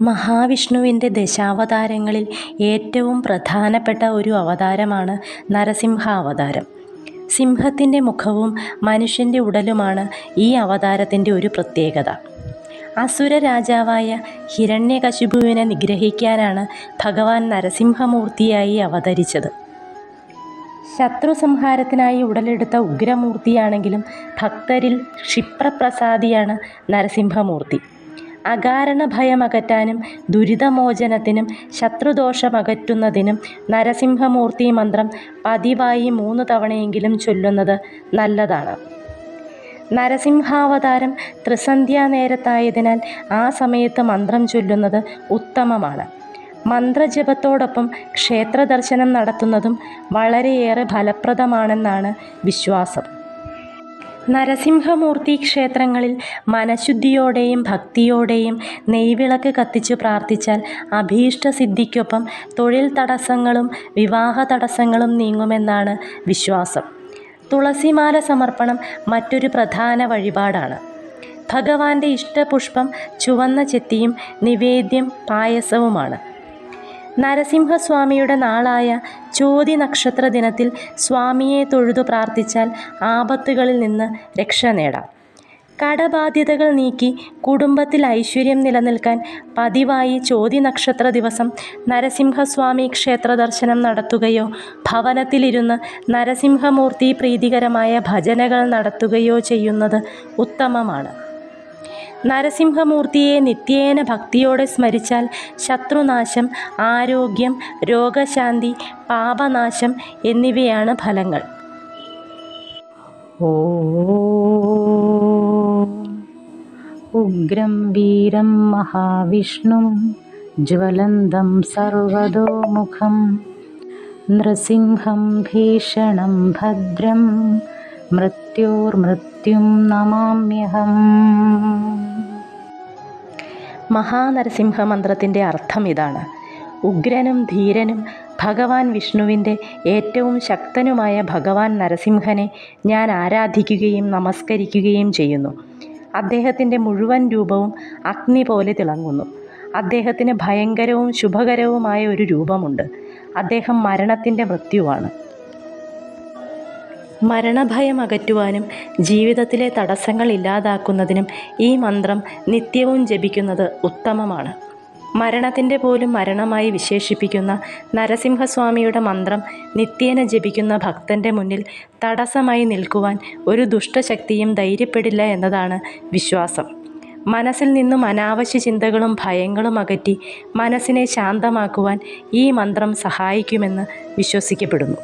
മഹാവിഷ്ണുവിന്റെ ദശാവതാരങ്ങളിൽ ഏറ്റവും പ്രധാനപ്പെട്ട ഒരു അവതാരമാണ് നരസിംഹാവതാരം. സിംഹത്തിന്റെ മുഖവും മനുഷ്യന്റെ ഉടലുമാണ് ഈ അവതാരത്തിന്റെ ഒരു പ്രത്യേകത. അസുര രാജാവായ ഹിരണ്യകശിപുവിനെ നിഗ്രഹിക്കാനാണ് ഭഗവാൻ നരസിംഹമൂർത്തിയായി അവതരിച്ചത്. ശത്രു സംഹാരത്തിനായി ഉടലെടുത്ത ഉഗ്രമൂർത്തിയാണെങ്കിലും ഭക്തരിൽ ക്ഷിപ്രപ്രസാദിയാണ് നരസിംഹമൂർത്തി. അകാരണഭയമകറ്റാനും ദുരിതമോചനത്തിനും ശത്രുദോഷമകറ്റുന്നതിനും നരസിംഹമൂർത്തി മന്ത്രം പതിവായി മൂന്ന് തവണയെങ്കിലും ചൊല്ലുന്നത് നല്ലതാണ്. നരസിംഹാവതാരം ത്രിസന്ധ്യാ നേരത്തായതിനാൽ ആ സമയത്ത് മന്ത്രം ചൊല്ലുന്നത് ഉത്തമമാണ്. മന്ത്രജപത്തോടൊപ്പം ക്ഷേത്രദർശനം നടത്തുന്നതും വളരെയേറെ ഫലപ്രദമാണെന്നാണ് വിശ്വാസം. നരസിംഹമൂർത്തി ക്ഷേത്രങ്ങളിൽ മനഃശുദ്ധിയോടെയും ഭക്തിയോടെയും നെയ്വിളക്ക് കത്തിച്ച് പ്രാർത്ഥിച്ചാൽ അഭീഷ്ടസിദ്ധിക്കൊപ്പം തൊഴിൽ തടസ്സങ്ങളും വിവാഹ തടസ്സങ്ങളും നീങ്ങുമെന്നാണ് വിശ്വാസം. തുളസിമാല സമർപ്പണം മറ്റൊരു പ്രധാന വഴിപാടാണ്. ഭഗവാന്റെ ഇഷ്ടപുഷ്പം ചുവന്ന ചെത്തിയും നിവേദ്യം പായസവുമാണ്. നരസിംഹസ്വാമിയുടെ നാളായ ചോതി നക്ഷത്ര ദിനത്തിൽ സ്വാമിയെ തൊഴുതു പ്രാർത്ഥിച്ചാൽ ആപത്തുകളിൽ നിന്ന് രക്ഷ നേടാം. കടബാധ്യതകൾ നീക്കി കുടുംബത്തിൽ ഐശ്വര്യം നിലനിൽക്കാൻ പതിവായി ചോതി നക്ഷത്ര ദിവസം നരസിംഹസ്വാമി ക്ഷേത്ര ദർശനം നടത്തുകയോ ഭവനത്തിലിരുന്ന് നരസിംഹമൂർത്തി പ്രീതികരമായ ഭജനകൾ നടത്തുകയോ ചെയ്യുന്നത് ഉത്തമമാണ്. നരസിംഹമൂർത്തിയെ നിത്യേന ഭക്തിയോടെ സ്മരിച്ചാൽ ശത്രുനാശം, ആരോഗ്യം, രോഗശാന്തി, പാപനാശം എന്നിവയാണ് ഫലങ്ങൾ. ഉഗ്രം വീരം മഹാവിഷ്ണും ജ്വലന്തം സർവതോമുഖം നൃസിംഹം ഭീഷണം ഭദ്രം മൃത്യോർമൃത്യും അർത്ഥം ഇതാണ്. ഉഗ്രനും ധീരനും ഭഗവാൻ വിഷ്ണുവിന്റെ ഏറ്റവും ശക്തനുമായ ഭഗവാൻ നരസിംഹനെ ഞാൻ ആരാധിക്കുകയും നമസ്കരിക്കുകയും ചെയ്യുന്നു. അദ്ദേഹത്തിന്റെ മുഴുവൻ രൂപവും അഗ്നി പോലെ തിളങ്ങുന്നു. അദ്ദേഹത്തിന് ഭയങ്കരവും ശുഭകരവുമായ ഒരു രൂപമുണ്ട്. അദ്ദേഹം മരണത്തിന്റെ മൃത്യുവാണ്. മരണഭയം അകറ്റുവാനും ജീവിതത്തിലെ തടസ്സങ്ങൾ ഇല്ലാതാക്കുന്നതിനും ഈ മന്ത്രം നിത്യവും ജപിക്കുന്നത് ഉത്തമമാണ്. മരണത്തിന്റെ പോലും മരണമായി വിശേഷിപ്പിക്കുന്ന നരസിംഹസ്വാമിയുടെ മന്ത്രം നിത്യേന ജപിക്കുന്ന ഭക്തന്റെ മുന്നിൽ തടസ്സമായി നിൽക്കുവാൻ ഒരു ദുഷ്ടശക്തിയും ധൈര്യപ്പെടില്ല എന്നതാണ് വിശ്വാസം. മനസ്സിൽ നിന്നും അനാവശ്യ ചിന്തകളും ഭയങ്ങളും അകറ്റി മനസ്സിനെ ശാന്തമാക്കുവാൻ ഈ മന്ത്രം സഹായിക്കുമെന്ന് വിശ്വസിക്കപ്പെടുന്നു.